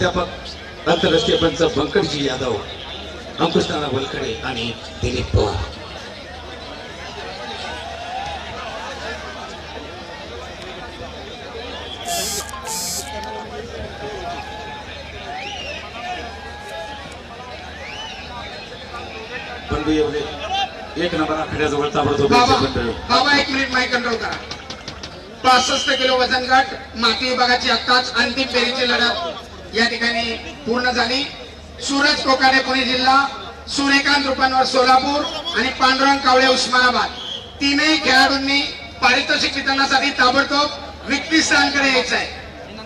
प्राध्यापक आंतरराष्ट्रीय पंच बंकटजी यादव अंकुशनाना वलकडे आणि दिलीप पवार. येवले एक नंबर आखड्याजवळ ताबडतोब बाबा एक मिनिट माईक कंट्रोल करा. पासष्ट किलो वजन गट माती विभागाची आत्ताच अंतिम फेरीची लढत. या ठिकाणी पूर्ण झाली. सूरज कोकाडे पुणे जिल्हा सूर्यकांत रुपांवर सोलापूर आणि पांडुरंग कावळे उस्मानाबाद. तीनही खेळाडूंनी पारितोषिक वितरणासाठी ताबडतोब विक्री स्थानकडे यायचं आहे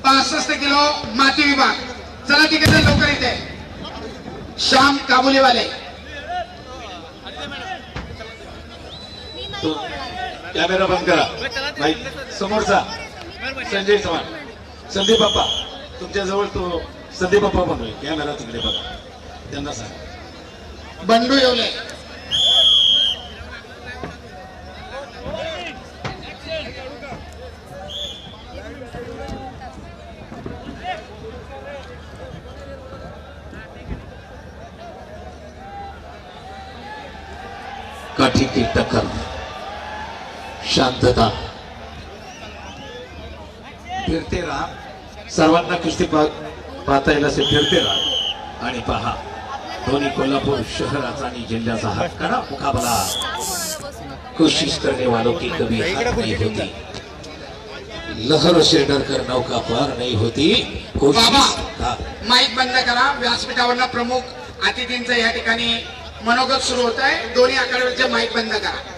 पासष्ट किलो माती विभाग. चला ठीक आहे लवकर इथे. श्याम काबुलीवाले. कॅमेरा बंद करा. समोरचा. संजय चव्हाण. संदीप बाप्पा. तुमच्या जवळ तो संदीप बाप्पा बनतोय कॅमेरा तिकडे बघा. त्यांना सांग. बंडू येवले काठी की टक्कर. शांतता. फिरते राहा. सर्वांना कुस्ती पा- पाहता येईल असे फिरते राहा. आणि पहा दोन्ही कोल्हापूर शहराचा आणि जिल्ह्याचा हा कडा मुकाबला. कोशिश करने वालों की कभी हार नहीं होती. लहर से डर कर नौका पार नहीं होती. माईक बंद करा. व्यासपीठावरनं प्रमुख अतिथींचं या ठिकाणी मनोगत सुरू होत आहे. दोन्ही आकड्यावरचे माईक बंद करा.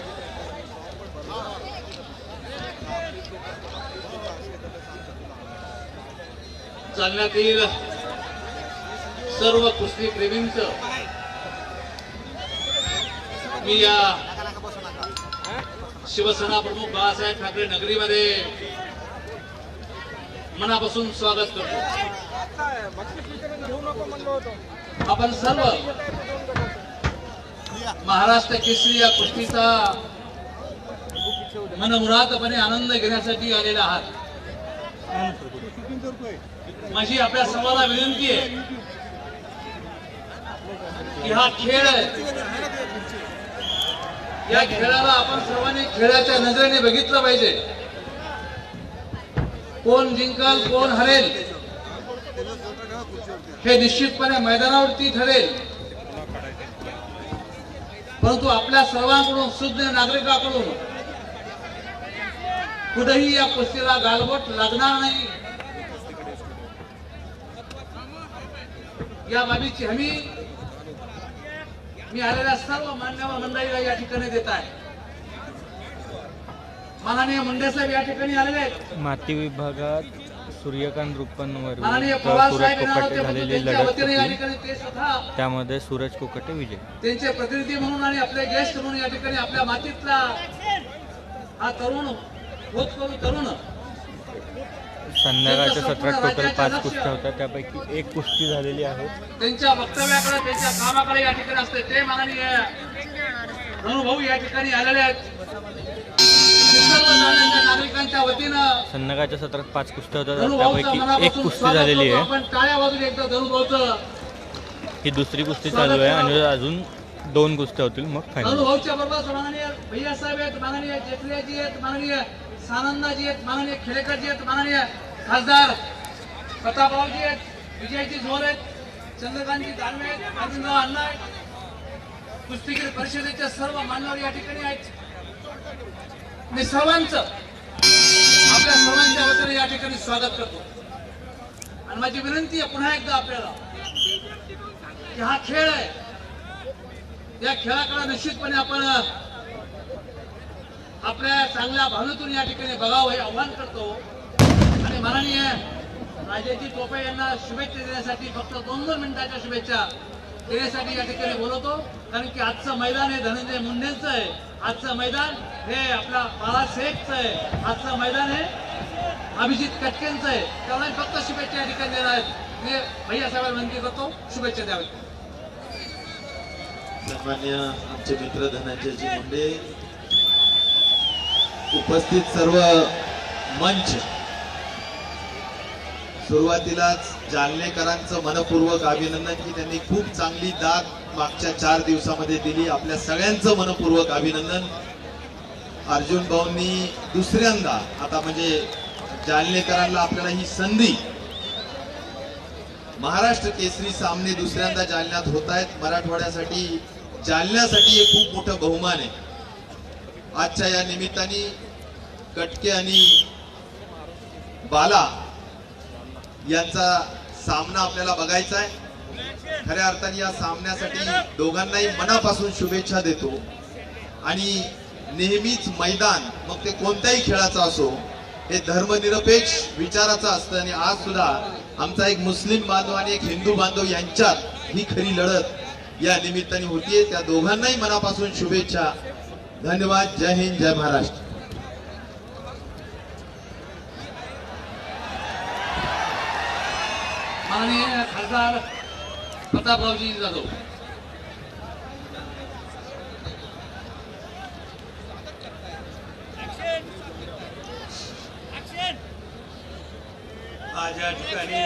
चालण्यातील सर्व कुस्ती प्रेमींच. मी या शिवसेना प्रमुख बाळासाहेब ठाकरे नगरीमध्ये मनापासून स्वागत करतो. आपण सर्व महाराष्ट्र केसरी या कुस्तीचा मनमुरातपणे आनंद घेण्यासाठी आलेला आहात. माझी आपल्या सर्वांना विनंती आहे की हा खेळ आहे. या खेळाला आपण सर्वांनी खेळाच्या नजरेने बघितलं पाहिजे. कोण जिंकल कोण हरेल हे निश्चितपणे मैदानावरती ठरेल. परंतु आपल्या सर्वांकडून शुद्ध नागरिकाकडून कुठेही या कुस्तीला गालबोट लागणार नाही. या बाबीची हमी मी आलेल्या सर्व मान्यवर मंडळीला या ठिकाणी देत आहे. माननीय मुंडे साहेब या ठिकाणी आलेले आहेत. माती विभागात सूर्यकांत रुपनवर सूरज कोकाटे झालेली लढत होती. त्यामध्ये सूरज कोकाटे विजय. त्यांचे प्रतिनिधी म्हणून आणि आपले गेस्ट म्हणून या ठिकाणी आपल्या मातीतला हा तरुण होत तरुण संध्याकाळच्या सत्रात टोटल पाच कुस्त्या होत्या त्यापैकी एक कुस्ती झालेली आहे. त्यांच्या वक्तव्याकडे त्यांच्या कामाकडे या ठिकाणी असते. ते माननीय अनुभव या ठिकाणी आलेले आहेत. नागरिकांच्या वतीनं संध्याकाळच्या सत्रात पाच कुस्त्या होत्या त्यापैकी एक कुस्ती झालेली. आहे. आपण टाळ्या वाजून एकदा धनुभाऊचं ही दुसरी कुस्ती चालू आहे आणि अजून दोन कुस्त्या होतील मग धनुभाऊच्या बरोबर माननीय भैया साहेब आहेत माननीय जेठलेजी आहेत माननीय सानंदाजी आहेत माननीय खेडेकरजी आहेत माननीय खासदार प्रतापरावजी आहेत विजयजी झोर आहेत चंद्रकांतजी दानवे आहेत अरविंद अण्णा आहेत. कुस्तीगीर परिषदेचे सर्व मान्यवर या ठिकाणी आहेत. मी सर्वांचं आपल्या सर्वांच्या वतीने या ठिकाणी स्वागत करतो. आणि माझी विनंती आहे पुन्हा एकदा आपल्याला की हा खेळ आहे. या खेळाकडे निश्चितपणे आपण आपल्या चांगल्या भावनेतून या ठिकाणी बघावं हे आव्हान करतो. आणि माननीय राजेजी टोपे यांना शुभेच्छा देण्यासाठी फक्त दोन दोन मिनिटाच्या शुभेच्छा देण्यासाठी या ठिकाणी बोलवतो. कारण की आजचं मैदान हे धनंजय मुंडेंचं आहे. आजचं मैदान हे आपला बाळासाहेबचं आहे. आजचं मैदान हे अभिजित कटकेंचं आहे. त्यामुळे फक्त शुभेच्छा या ठिकाणी देणार आहेत. मी भैया साहेबांना विनंती करतो शुभेच्छा द्यावी सन्मान्य आमचे मित्र धनंजयजी मुंडे उपस्थित सर्व मंच सुरुवातीलाच जालनेकरांचं मनपूर्वक अभिनंदन की त्यांनी खूप चांगली दाद मागच्या चार दिवसामध्ये दिली. आपल्या सगळ्यांचं मनपूर्वक अभिनंदन. अर्जुन भाऊंनी दुसऱ्यांदा आता म्हणजे जालनेकरांना आपल्याला ही संधी महाराष्ट्र केसरी सामने दुसऱ्यांदा जालन्यात होत आहेत. मराठवाड्यासाठी जालन्यासाठी हे खूप मोठं बहुमान आहे. आजच्या या निमित्ताने कटके आणि बाला यांचा सामना आपल्याला बघायचा आहे. खऱ्या अर्थाने या सामन्यासाठी दोघांनाही मनापासून शुभेच्छा देतो. आणि नेहमीच मैदान मग ते कोणत्याही खेळाचं असो हे धर्मनिरपेक्ष विचाराचं असतं. आणि आज सुद्धा आमचा एक मुस्लिम बांधव आणि एक हिंदू बांधव यांच्यात ही खरी लढत या निमित्ताने होतीये. त्या दोघांनाही मनापासून शुभेच्छा. धन्यवाद. जय हिंद. जय महाराष्ट्र. माननीय खासदार प्रतापरावजी जाधव. आज या ठिकाणी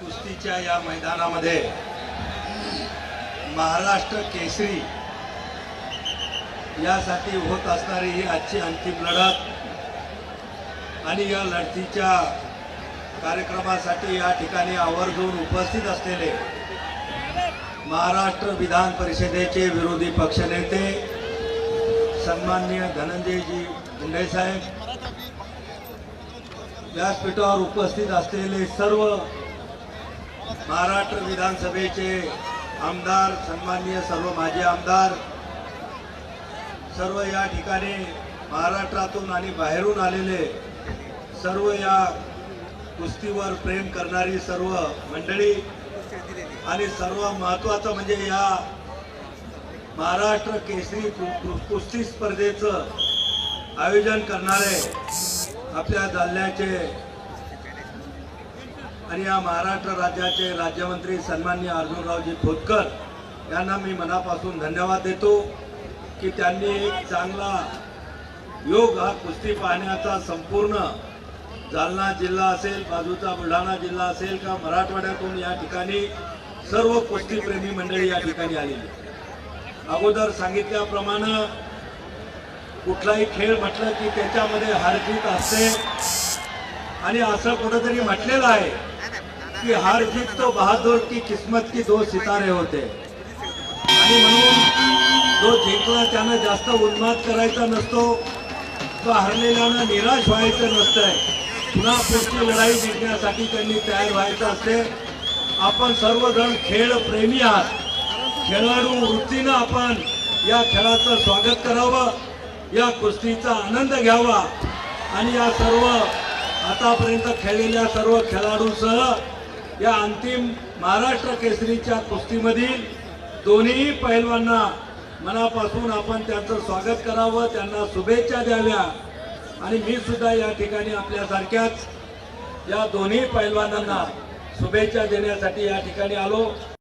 कुस्तीच्या या मैदानामध्ये महाराष्ट्र केसरी यासाठी होत असणारी ही आजची अंतिम लढत आणि या लढतीच्या कार्यक्रमासाठी या ठिकाणी आवर्जून उपस्थित असलेले महाराष्ट्र विधान परिषदेचे विरोधी पक्षनेते सन्माननीय धनंजयजी मुंडे साहेब व्यासपीठावर उपस्थित असलेले सर्व महाराष्ट्र विधानसभेचे आमदार सन्माननीय सर्व माजी आमदार सर्व या ठिकाणी महाराष्ट्रातून आणि बाहेरून आलेले सर्व या कुस्तीवर प्रेम करणारी सर्व मंडळी आणि सर्व महत्वाचं म्हणजे या महाराष्ट्र केसरी कु- कुस्ती स्पर्धेचं आयोजन करणारे आपल्या जालन्याचे आणि या महाराष्ट्र राज्याचे राज्यमंत्री सन्मान्य अर्जुनरावजी खोतकर यांना मी मनापासून धन्यवाद देतो की त्यांनी एक चांगला योग हा कुस्ती पाहण्याचा संपूर्ण जालना जिल्हा असेल बाजूचा बुलढाणा जिल्हा असेल का मराठवाड्यातून या ठिकाणी सर्व कुस्तीप्रेमी मंडळी या ठिकाणी आलेली अगोदर सांगितल्याप्रमाणे कुठलाही खेळ म्हटलं की त्याच्यामध्ये हारजीत असते. आणि असं कुठंतरी म्हटलेलं आहे की हारजीत तो बहादूर की किस्मत की दो सितारे होते. आणि म्हणून जो जिंकला त्यानं जास्त उन्माद करायचा नसतो तो हरलेल्यानं निराश व्हायचं नसतंय. पुन्हा पुढची लढाई जिंकण्यासाठी त्यांनी तयार व्हायचं असते. आपण सर्वजण खेळ प्रेमी आहात. खेळाडू वृत्तीनं आपण या खेळाचं स्वागत करावं या कुस्तीचा आनंद घ्यावा आणि या सर्व आतापर्यंत खेळलेल्या सर्व खेळाडूसह या अंतिम महाराष्ट्र केसरीच्या कुस्तीमधील दोन्ही पैलवांना मनापासून आपण त्यांचं स्वागत करावं त्यांना शुभेच्छा द्याव्या. आणि मी सुद्धा या ठिकाणी आपल्यासारख्याच या दोन्ही पैलवानांना शुभेच्छा देण्यासाठी या ठिकाणी आलो.